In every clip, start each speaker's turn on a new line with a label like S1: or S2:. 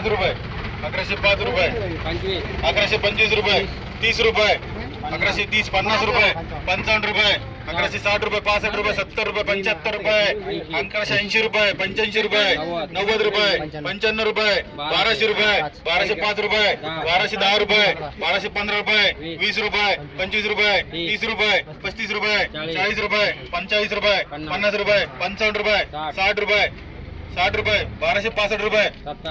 S1: अकराशे पाच रुपये.
S2: अकराशे पंचवीस रुपये. तीस रुपये. अकराशे तीस पन्नास रुपये. पंचावन्न रुपये. अकराशे साठ रुपये पासष्ट रुपये सत्तर रुपये पंच्याहत्तर रुपये. अकराशे ऐंशी रुपये पंच्याऐंशी रुपये. नव्वद रुपये. पंच्याण्णव रुपये. बाराशे रुपये. बाराशे पाच रुपये. बाराशे दहा रुपये. बाराशे पंधरा रुपये. वीस रुपये. पंचवीस रुपये. तीस रुपये. पस्तीस रुपये. चाळीस रुपये. पंचाळीस रुपये. पन्नास रुपये. पंचावन्न रुपये. साठ रुपये. साठ रुपये बाराशे पासष्ट रुपये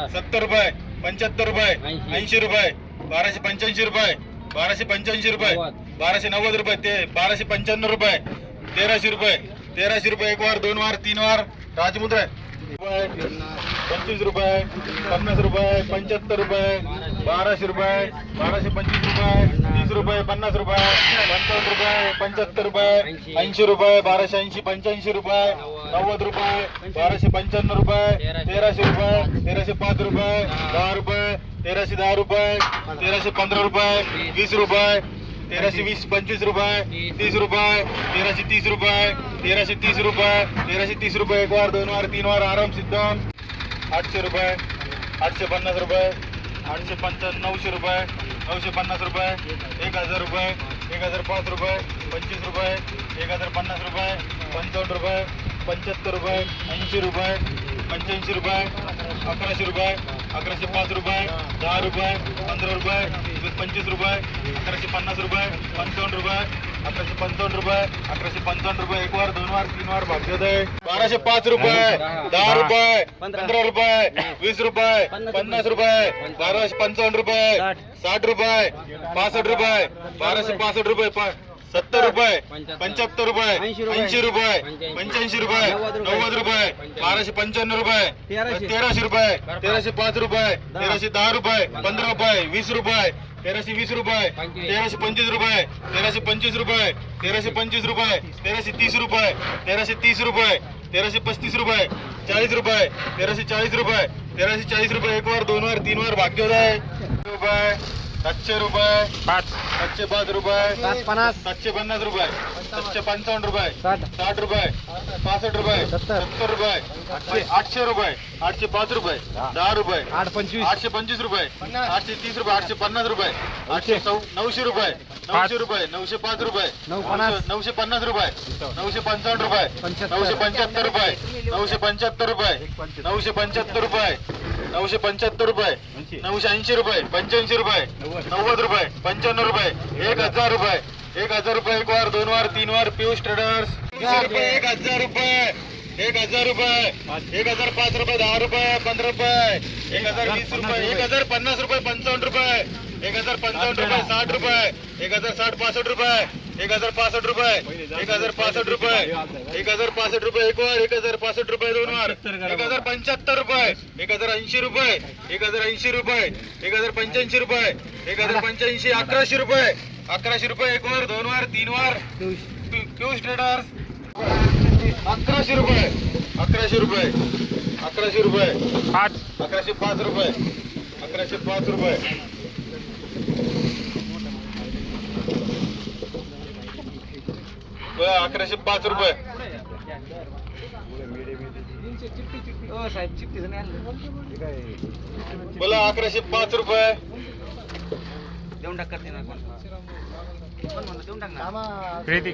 S1: सत्तर.
S2: रुपये पंच्याहत्तर रुपये ऐंशी. रुपये बाराशे पंच्याऐंशी रुपये बाराशे पंच्याऐंशी रुपये बाराशे नव्वद रुपये ते बाराशे पंच्याण्णव रुपये तेराशे रुपये तेराशे रुपये एक वार दोन वार तीन वार राजमुद्रा. पंचवीस रुपये पन्नास रुपये पंच्याहत्तर रुपये बाराशे रुपये बाराशे पंचवीस रुपये तीस रुपये पन्नास रुपये पंचावन्न रुपये पंच्याहत्तर रुपये ऐंशी रुपये बाराशे ऐंशी पंच्याऐंशी रुपये नव्वद रुपये, बाराशे पंच्याण्णव रुपये, तेराशे रुपये, तेराशे पाच रुपये, दहा रुपये, तेराशे दहा रुपये, तेराशे पंधरा रुपये, वीस रुपये, तेराशे वीस, पंचवीस रुपये, तीस रुपये, तेराशे तीस रुपये, तेराशे तीस रुपये, तेराशे तीस रुपये, एक वार, दोन वार, तीन वार, आराम सिद्धम. आठशे रुपये, आठशे पन्नास रुपये, आठशे पंचावन्न, नऊशे रुपये, नऊशे पन्नास रुपये, एक हज़ार रुपये, एक हज़ार पाच रुपये, पंचवीस रुपये, एक हज़ार पन्नास रुपये, पंचावन्न रुपये पंच्याहत्तर रुपये ऐंशी रुपये पंच्याऐंशी रुपये अकराशे रुपये अकराशे पाच रुपये दहा रुपये पंधरा रुपये पंचवीस रुपये अकराशे पन्नास रुपये पंचावन्न रुपये अकराशे पंचावन्न रुपये अकराशे पंचावन्न रुपये एक वार दोन वार तीन वार भाग्योदय बाराशे पाच रुपये दहा रुपये पंधरा रुपये वीस रुपये पन्नास रुपये बाराशे पंचावन्न रुपये साठ रुपये पासष्ट रुपये बाराशे पासष्ट रुपये सत्तर रुपये पंच्याहत्तर. रुपये ऐंशी रुपये. पंच्याऐंशी. रुपये नव्वद रुपये. बाराशे पंच्याण्णव रुपये तेराशे. रुपये तेराशे पाच रुपये तेराशे दहा रुपये पंधरा रुपये वीस रुपये तेराशे वीस रुपये तेराशे पंचवीस रुपये तेराशे पंचवीस रुपये तेराशे पंचवीस रुपये तेराशे तीस रुपये तेराशे तीस रुपये तेराशे पस्तीस रुपये चाळीस रुपये तेराशे चाळीस रुपये तेराशे चाळीस रुपये एक वार दोन वार तीन वार भाग्योदय. रुपये. सातशे रुपये.
S1: पाच
S2: सातशे पाच रुपये.
S1: सात पन्नास.
S2: सातशे पन्नास रुपये. सातशे पंचावन्न रुपये.
S1: साठ.
S2: साठ रुपये. पासष्ट रुपये.
S1: सत्तर.
S2: सत्तर रुपये. आठशे रुपये. आठशे पाच रुपये. दहा. रुपये.
S1: आठ पंचवीस.
S2: आठशे पंचवीस रुपये. आठशे तीस रुपये. आठशे पन्नास रुपये. आठशे नऊशे रुपये. नऊशे रुपये. नऊशे पाच रुपये. नऊशे- पन्नास रुपये. नऊशे पंचावन्न रुपये. नऊशे पंच्याहत्तर रुपये. नऊशे पंच्याहत्तर रुपये. नऊशे पंच्याहत्तर रुपये. नऊशे पंच्याहत्तर रुपये. नऊशे ऐंशी रुपये. पंच्याऐंशी रुपये. नव्वद. रुपये. पंच्याण्णव रुपये. एक हजार रुपये. एक हजार रुपये एक वार दोन वार तीन वार पियुष ट्रेडर्स. रुपये. एक हजार रुपये. एक हजार रुपये. एक हजार पाच रुपये दहा रुपये पंधरा रुपये. एक हजार वीस रुपये. एक हजार पन्नास रुपये पंचावन्न रुपये. एक हजार पंचावन्न रुपये. साठ रुपये. एक हजार साठ पासष्ट रुपये. एक हजार पासष्ट रुपये. एक हजार पासष्ट रुपये. एक हजार पासष्ट रुपये एक वार एक हजार पासष्ट रुपये दोन वार. एक हजार पंच्याहत्तर रुपये. एक हजार ऐंशी रुपये. एक हजार ऐंशी रुपये. एक हजार पंच्याऐंशी रुपये. एक हजार पंच्याऐंशी अकराशे रुपये. अकराशे रुपये एक वार दोन वार तीन वार. पियुष ट्रेडर्स. अकराशे रुपये. अकराशे रुपये. अकराशे रुपये.
S1: पाच
S2: अकराशे पाच रुपये. अकराशे पाच रुपये. अकराशे पाच रुपये.
S1: साहेब चिठ्ठीच नाही आणलं.
S2: बोला अकराशे पाच रुपये.
S1: देऊन टाक करते ना देऊन टाक ना.
S3: प्रीती.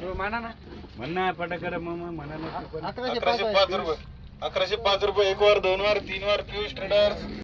S1: तो माना ना.
S3: म्हणा पटाकर मग म्हणा
S2: अकराशे पाच रुपये. अकराशे पाच रुपये एक वार दोन वार तीन वार पियुष ट्रेडर्स.